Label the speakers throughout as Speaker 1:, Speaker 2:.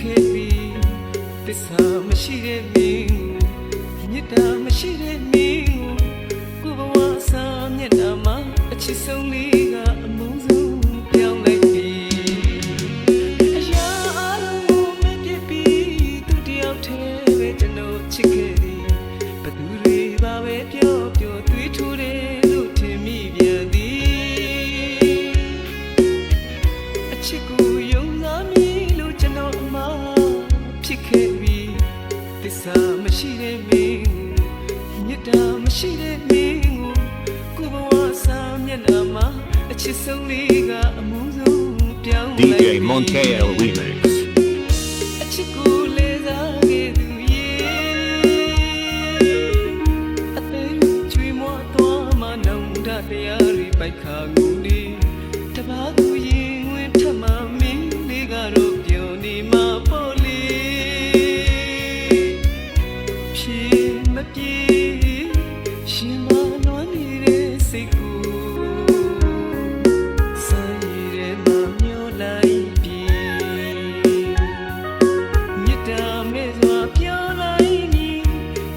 Speaker 1: ခဲ့ပြီတစ္ဆာမရှိတဲ့မင်းကိုမြတ်တာမရှိတဲ့မင်း စ္စာမရှိတဲ့မင်းကိုမြတ်တာမရှိတဲ့မင်းကိုကိုဘဝစာမျက်နှာမှာအချစ်ဆုံးလေးကအမှုဆုံးပြောင်းလိုက်ပြီ
Speaker 2: DJ Monteo Remix.
Speaker 1: ရှင်မလွမ်းနေတဲ့စိတ်ကိုဆိုင်ရဲမမျောလိုက်ပြီမြစ်တာမဲ့စွာပြောလိုက်နီ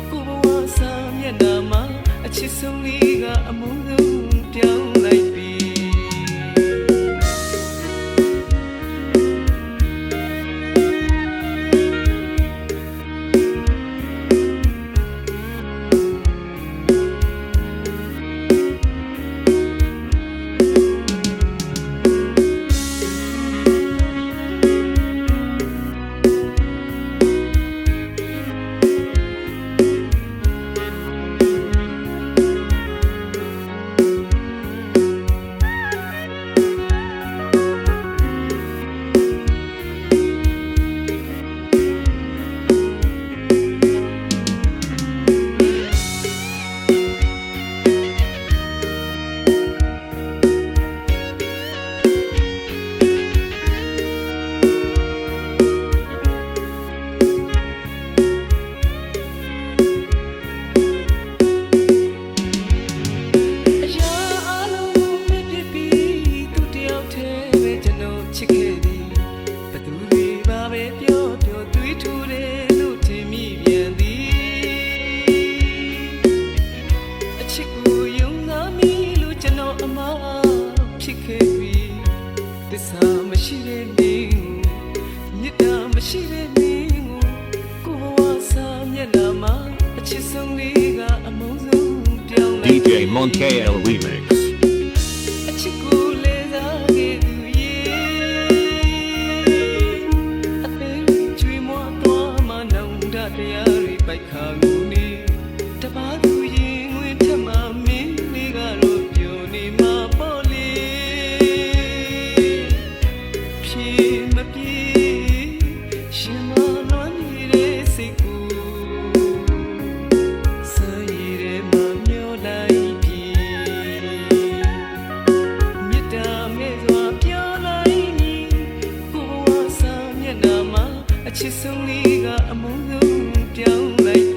Speaker 1: ကိုဘဝစာမျက်နှာမှာအချစ်ဆုံးလေးကအမုန်းဆုံးပြောင်းလိုက် သစ္စာမရှိတဲ့မင်းကိုမြတ်တာမရှိတဲ့မင်းကိုကိုဘဝစာမျက်နှာမှာအချစ်ဆုံးလေးကအမုန်းဆုံးပြောင်းလိုက်
Speaker 2: DJ Monteo Remix.
Speaker 1: အချစ်ကိုလေးစားခဲ့သူရေအသေးချွေမွားသွားမှနောင်တတရားတွေပိုက်ခါ ချစ်ဆုံးလေးကအမုန်းဆုံးပြောင်းလိုက်ပြီ